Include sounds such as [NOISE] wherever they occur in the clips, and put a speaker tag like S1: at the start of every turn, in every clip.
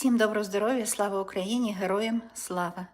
S1: Всім доброго здоров'я, слава Україні, героям слава!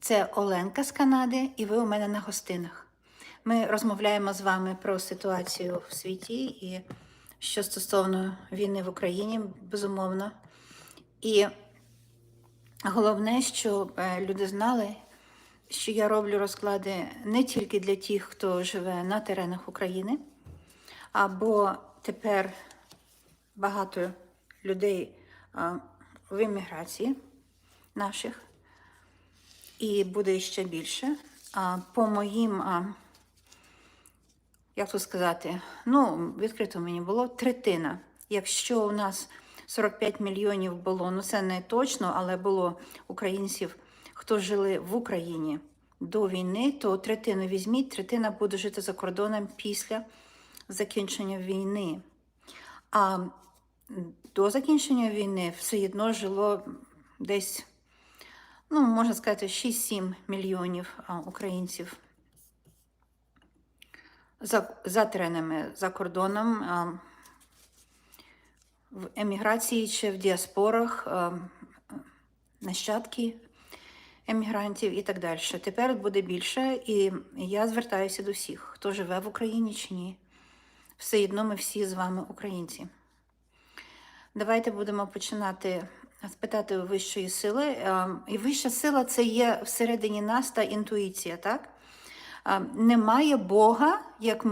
S1: Це Оленка з Канади, і ви у мене на гостинах. Ми розмовляємо з вами про ситуацію в світі і що стосовно війни в Україні, безумовно. І головне, щоб е, люди знали, що я роблю розклади не тільки для тих, хто живе на теренах України, або тепер багато людей а, в еміграції наших, і буде ще більше. По моїм, як тут сказати, ну, відкрито мені було третина. Якщо у нас 45 мільйонів було, ну це не точно, але було українців, хто жили в Україні до війни, то третину візьміть, третина буде жити за кордоном після закінчення війни. А до закінчення війни все одно жило десь, ну, можна сказати, 6-7 мільйонів українців за, за теренами, за кордоном, в еміграції чи в діаспорах, нащадки емігрантів і так далі. Тепер буде більше, і я звертаюся до всіх, хто живе в Україні чи ні. Все одно ми всі з вами українці. Давайте будемо починати спитати у вищої сили. Е, І вища сила це є всередині нас та інтуїція, так? Е, Немає Бога, як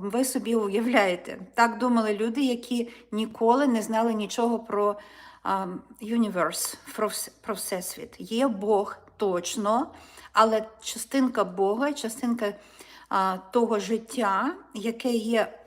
S1: ви собі уявляєте. Так думали люди, які ніколи не знали нічого про universe, про, всесвіт. Є Бог точно, але частинка Бога, частинка того життя, яке є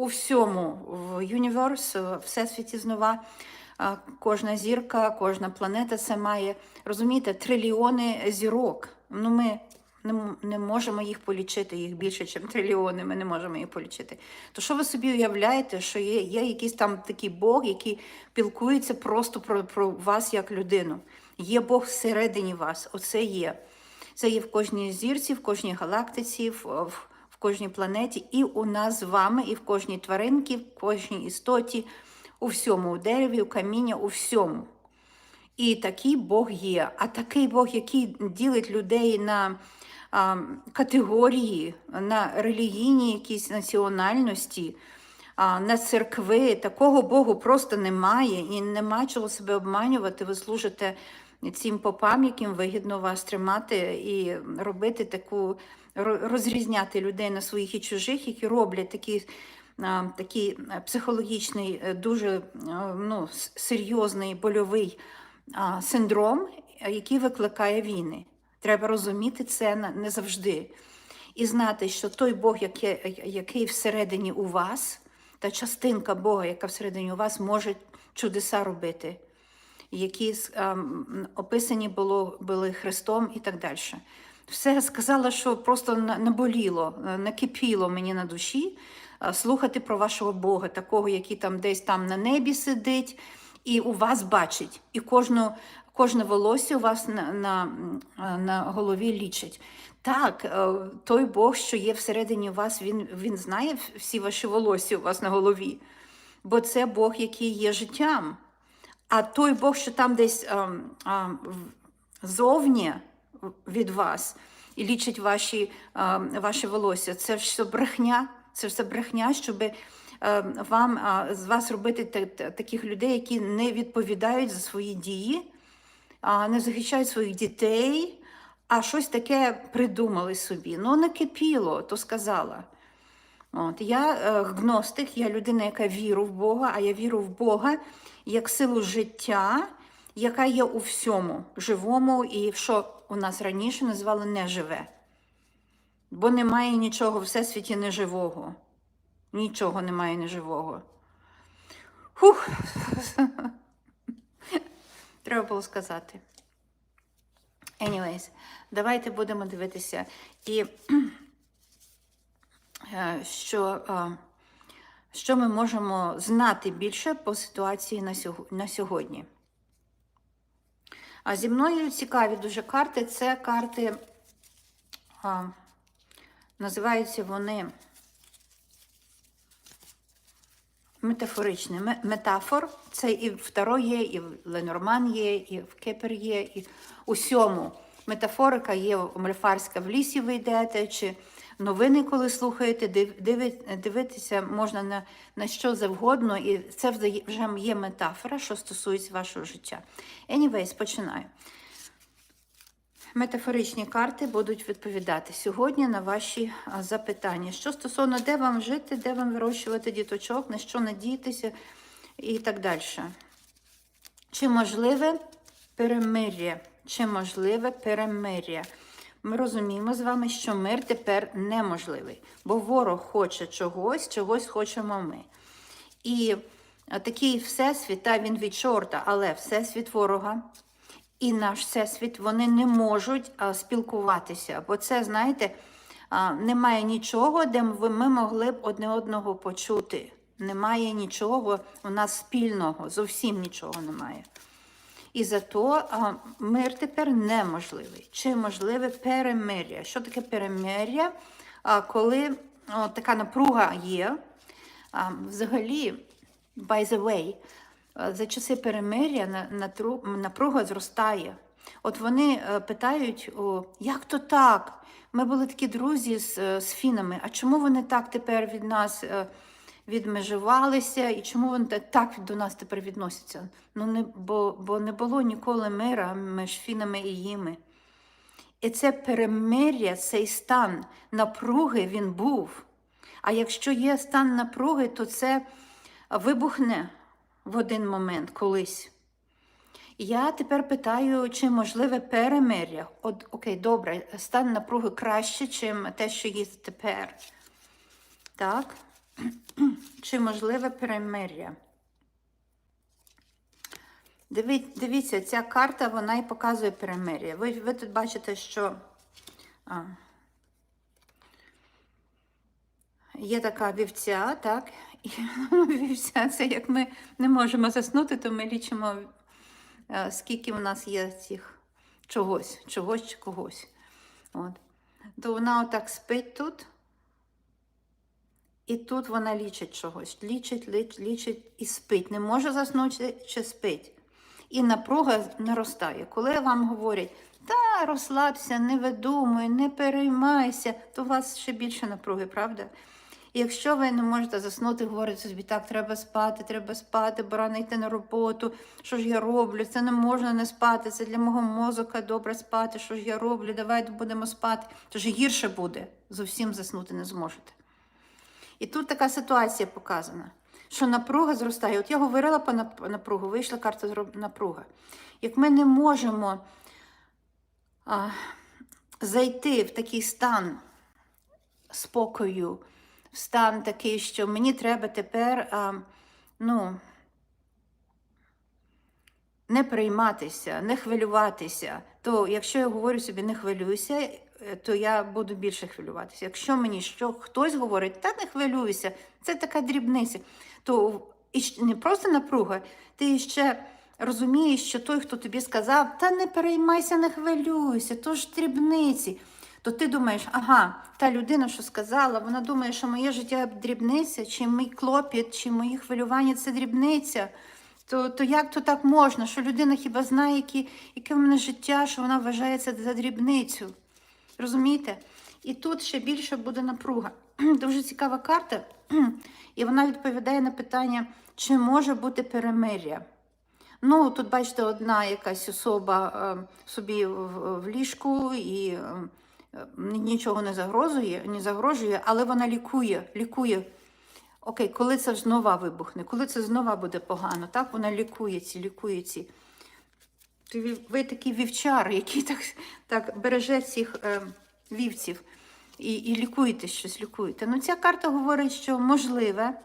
S1: у всьому в в всесвіті знова. Кожна зірка, кожна планета це має, розумієте, трильйони зірок. Ну, ми не, можемо їх полічити, їх більше, ніж трильйони, ми не можемо їх полічити. То що ви собі уявляєте, що є, є якийсь там такий Бог, який пілкується просто про, про вас як людину? Є Бог всередині вас, оце є. Це є в кожній зірці, в кожній галактиці, в кожній планеті, і у нас з вами, і в кожній тваринці, в кожній істоті, у всьому, у дереві, у каміння, у всьому. І такий Бог є. А такий Бог, який ділить людей на а, категорії, на релігійні якісь національності, на церкви, такого Богу просто немає. І нема чого себе обманювати. Ви служите цим попам, яким вигідно вас тримати і робити таку, розрізняти людей на своїх і чужих, які роблять такі такий е, психологічний, е, дуже е, ну, серйозний больовий синдром, який викликає війни. Треба розуміти це не завжди. І знати, що той Бог, який, всередині у вас, та частинка Бога, яка всередині у вас, може чудеса робити, які описані були Христом і так далі. Все сказала, що просто наболіло, е, накипіло мені на душі е, слухати про вашого Бога, такого, який там десь там на небі сидить, і у вас бачить, і кожну, кожне волосся у вас на, на, на голові лічить. Так, е, той Бог, що є всередині вас, він, він знає всі ваші волосся у вас на голові, бо це Бог, який є життям. А той Бог, що там десь ем, ем, в- зовні від вас і лічить ваші, ваші волосся, це все брехня, це все брехня, щоб вам з вас робити та- та- таких людей, які не відповідають за свої дії, не захищають своїх дітей, а щось таке придумали собі. Ну, накипіло, то сказала. От, я е, гностик, я людина, яка віру в Бога, а я віру в Бога як силу життя, яка є у всьому живому і що у нас раніше називали неживе. Бо немає нічого в всесвіті неживого. Нічого немає неживого. Хух. [LAUGHS] Треба було сказати. Anyways, давайте будемо дивитися. І [CLEARS THROAT] е, що, е, що ми можемо знати більше по ситуації на сьогодні. А зі мною цікаві дуже карти. Це карти, а, називаються вони метафоричне. Ме- Метафор це і в Таро є, і в Ленорман є, і в Кепер є, і усьому. Метафорика є мальфарська в лісі ви йдете, чи новини, коли слухаєте, див- дивитися можна на, на що завгодно, і це вже є метафора, що стосується вашого життя. Anyways, починаю. Метафоричні карти будуть відповідати сьогодні на ваші запитання. Що стосовно де вам жити, де вам вирощувати діточок, на що надіятися і так далі. Чи можливе перемир'я? Чи можливе перемир'я? Ми розуміємо з вами, що мир тепер неможливий, бо ворог хоче чогось, чогось хочемо ми. І такий всесвіт, та він від чорта, але всесвіт ворога і наш всесвіт, вони не можуть спілкуватися. Бо це, знаєте, немає нічого, де ми могли б одне одного почути. Немає нічого у нас спільного, зовсім нічого немає. І зато а, мир тепер неможливий. Чи можливе перемир'я? Що таке перемир'я? Коли о, така напруга є, а, взагалі, by the way, за часи перемир'я напруга зростає. От вони е, питають, о, як то так? Ми були такі друзі з, е, з фінами, а чому вони так тепер від нас е, відмежувалися, і чому вони так до нас тепер відносяться? Ну, не, бо, бо не було ніколи мира між фінами і їми. І це перемир'я, цей стан напруги він був. А якщо є стан напруги, то це вибухне в один момент колись. Я тепер питаю, чи можливе перемир'я. От, окей, добре, стан напруги краще, чим те, що є тепер. Так? [CLEARS THROAT] Чи можливе перемир'я? Диві- Дивіться, ця карта вона і показує перемир'я. Ви, ви тут бачите, що а, є така вівця, так? І [LAUGHS] вівця це як ми не можемо заснути, то ми лічимо, е, скільки в нас є цих чогось, чогось чи когось. От. То вона отак спить тут. І тут вона лічить чогось, лічить, лічить, лічить і спить. Не може заснути чи спить. І напруга наростає. Коли вам говорять, та розслабся, не видумуй, не переймайся, то у вас ще більше напруги, правда? І якщо ви не можете заснути, говорите собі, так, треба спати, треба спати, бо рано йти на роботу, що ж я роблю, це не можна не спати, це для мого мозока добре спати, що ж я роблю, давайте будемо спати. Тож гірше буде, зовсім заснути не зможете. І тут така ситуація показана, що напруга зростає. От я говорила по напругу, вийшла карта напруга. Як ми не можемо а, зайти в такий стан спокою, в стан такий, що мені треба тепер а, ну, не прийматися, не хвилюватися, то якщо я говорю собі не хвилюйся, е, то я буду більше хвилюватися. Якщо мені що хтось говорить, та не хвилюйся, це така дрібниця, то не просто напруга, ти ще розумієш, що той, хто тобі сказав, та не переймайся, не хвилюйся, то ж дрібниці. То ти думаєш, ага, та людина, що сказала, вона думає, що моє життя дрібниця, чи мій клопіт, чи мої хвилювання це дрібниця. То, то як то так можна? Що людина хіба знає, які, яке в мене життя, що вона вважає це за дрібницю? Розумієте? І тут ще більше буде напруга. [CLEARS THROAT] Дуже цікава карта, [CLEARS THROAT] і вона відповідає на питання, чи може бути перемир'я. Ну, тут, бачите, одна якась особа е, собі в, в ліжку і е, е, нічого не загрожує, не загрожує, але вона лікує, лікує. Окей, коли це знову вибухне, коли це знову буде погано, так? Вона лікує ці, лікує ви, ви такий вівчар, який [LAUGHS] так, так береже цих е, вівців і, і лікуєте щось, лікуєте. Ну, ця карта говорить, що можливе.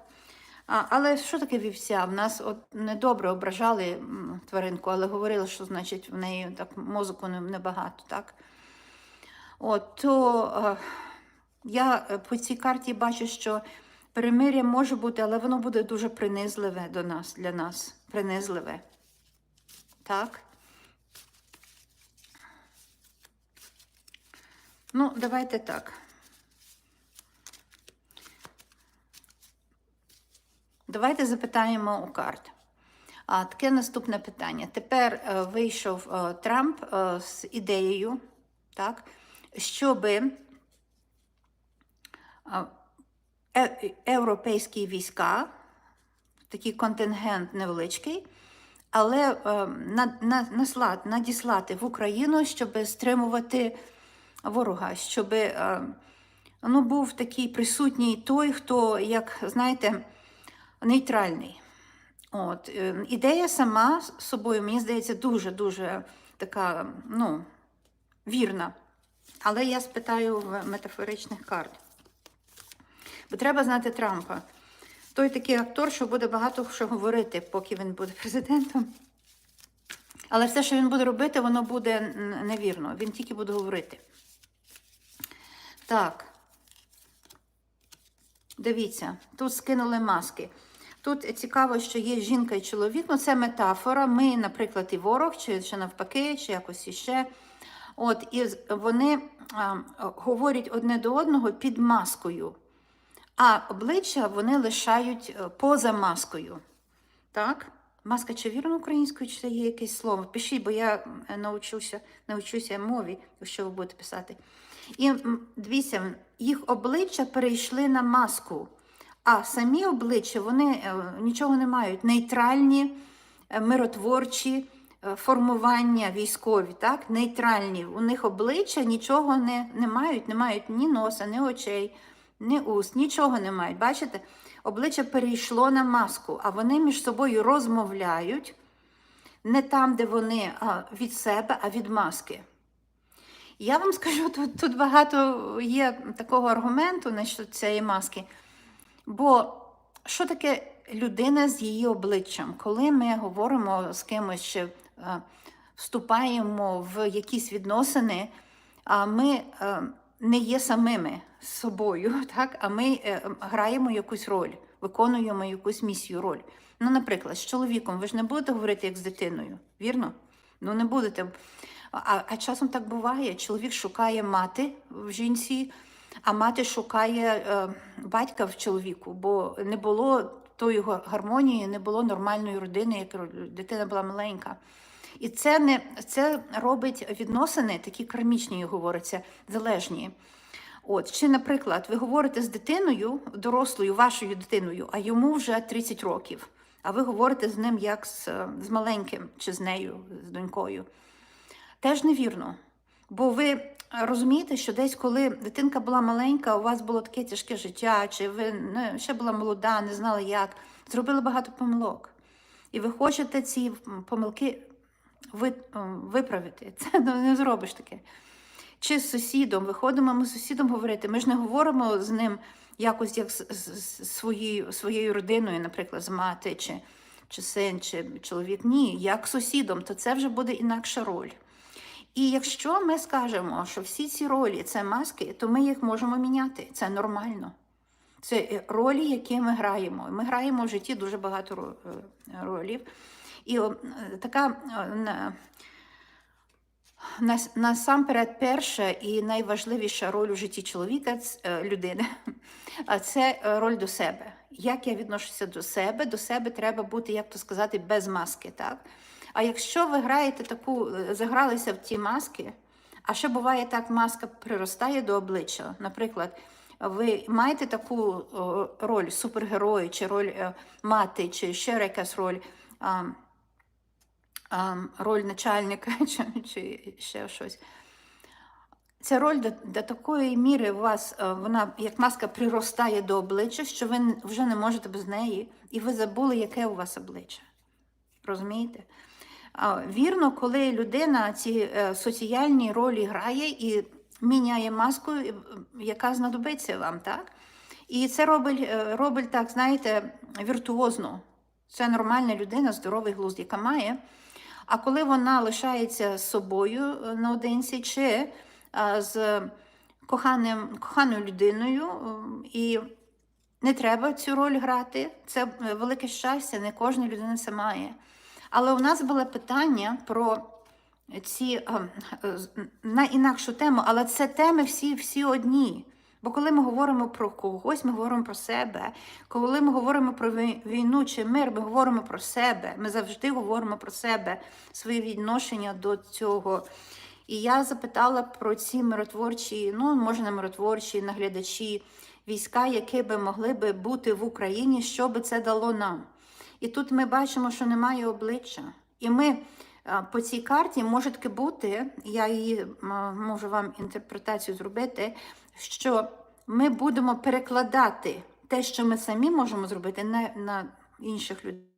S1: А, але що таке вівця? В нас от недобре ображали тваринку, але говорили, що значить в неї так мозку небагато, так? От, то е, я е, по цій карті бачу, що перемир'я може бути, але воно буде дуже принизливе до нас, для нас. Принизливе. Так? Ну, давайте так. давайте запитаємо у карт. А, таке наступне питання. Тепер е, вийшов е, Трамп е, з ідеєю, так, щоби е, європейські війська, такий контингент невеличкий, але е, на, на, насла- надіслати в Україну, щоб стримувати ворога, щоб е, ну, був такий присутній той, хто, як знаєте, нейтральний. От, е, ідея сама собою, мені здається, дуже-дуже така, ну, вірна. Але я спитаю в метафоричних карт. Бо треба знати Трампа. Той такий актор, що буде багато що говорити, поки він буде [LAUGHS] президентом. Але все, що він буде робити, воно буде невірно. Він тільки буде говорити. Так. Дивіться, тут скинули маски. Тут цікаво, що є жінка і чоловік. Ну, це метафора. Ми, наприклад, і ворог, чи, чи навпаки, чи якось іще. От, і вони а, говорять одне до одного під маскою, а обличчя вони лишають е, поза маскою. Так? Маска чи вірно українською, чи є якесь слово? Пишіть, бо я м, навчуся, навчуся мові, якщо ви будете писати. І дивіться, їх обличчя перейшли на маску, а самі обличчя вони е, нічого не мають. Нейтральні, е, миротворчі е, формування військові, так? нейтральні. У них обличчя нічого не, не мають, не мають ні носа, ні очей, ні уст, нічого не мають. Бачите? Обличчя перейшло на маску, а вони між собою розмовляють не там, де вони а, від себе, а від маски. Я вам скажу, [LAUGHS] тут, тут багато є такого аргументу насчет цієї маски. Бо що таке людина з її обличчям? Коли ми говоримо з кимось, чи вступаємо в якісь відносини, а ми не є самими з собою, [LAUGHS] так? а ми е, граємо якусь роль, виконуємо якусь місію роль. Ну, наприклад, з чоловіком ви ж не будете говорити як з дитиною, вірно? Ну, не будете. А, а часом так буває. Чоловік шукає мати в жінці, а мати шукає е, батька в чоловіку, бо не було тої гармонії, не було нормальної родини, як дитина була маленька. І це не це робить відносини, такі кармічні говориться, залежні. От, чи, наприклад, ви говорите з дитиною, дорослою, вашою дитиною, а йому вже 30 років, а ви говорите з ним як з, з маленьким чи з нею, з донькою. Теж невірно. Бо ви розумієте, що десь, коли дитинка була маленька, у вас було таке тяжке життя, чи ви не, ще була молода, не знали як, зробили багато помилок. І ви хочете ці помилки виправити. Це ну, не зробиш таке. Чи з сусідом, виходимо ми з сусідом говорити. Ми ж не говоримо з ним якось як з, з, з своєю, своєю родиною, наприклад, з мати, чи, чи син, чи чоловік. Ні, як з сусідом, то це вже буде інакша роль. І якщо ми скажемо, що всі ці ролі це маски, то ми їх можемо міняти. Це нормально. Це е, ролі, які ми граємо. Ми граємо в житті дуже багато е, ролів. І е, така е, на- нас- насамперед перша і найважливіша роль у житті чоловіка е, людини а це роль до себе. Як я відношуся до себе, до себе треба бути, як то сказати, без маски. Так? А якщо ви граєте таку, загралися в ті маски, а ще буває так, маска приростає до обличчя. Наприклад, ви маєте таку роль супергерою, чи роль мати, чи ще якась роль. Роль начальника [LAUGHS] чи, чи ще щось. Ця роль до, до такої міри у вас, е, вона як маска приростає до обличчя, що ви вже не можете без неї, і ви забули, яке у вас обличчя. Розумієте? Вірно, коли людина ці е, соціальні ролі грає і міняє маску, яка знадобиться вам, так? І це робить, е, робить так, знаєте, віртуозно. Це нормальна людина, здоровий глузд, яка має. А коли вона лишається з собою е, наодинці, чи е, з коханим, коханою людиною, е, і не треба цю роль грати, це велике щастя, не кожна людина це має. Але у нас було питання про ці на інакшу тему, але це теми всі, всі одні. Бо коли ми говоримо про когось, ми говоримо про себе. Коли ми говоримо про війну чи мир, ми говоримо про себе. Ми завжди говоримо про себе, своє відношення до цього. І я запитала про ці миротворчі, ну може не миротворчі, наглядачі, війська, які би могли би бути в Україні, що би це дало нам. І тут ми бачимо, що немає обличчя. І ми по цій карті може таки бути, я її можу вам інтерпретацію зробити, що ми будемо перекладати те, що ми самі можемо зробити, на, на інших людей.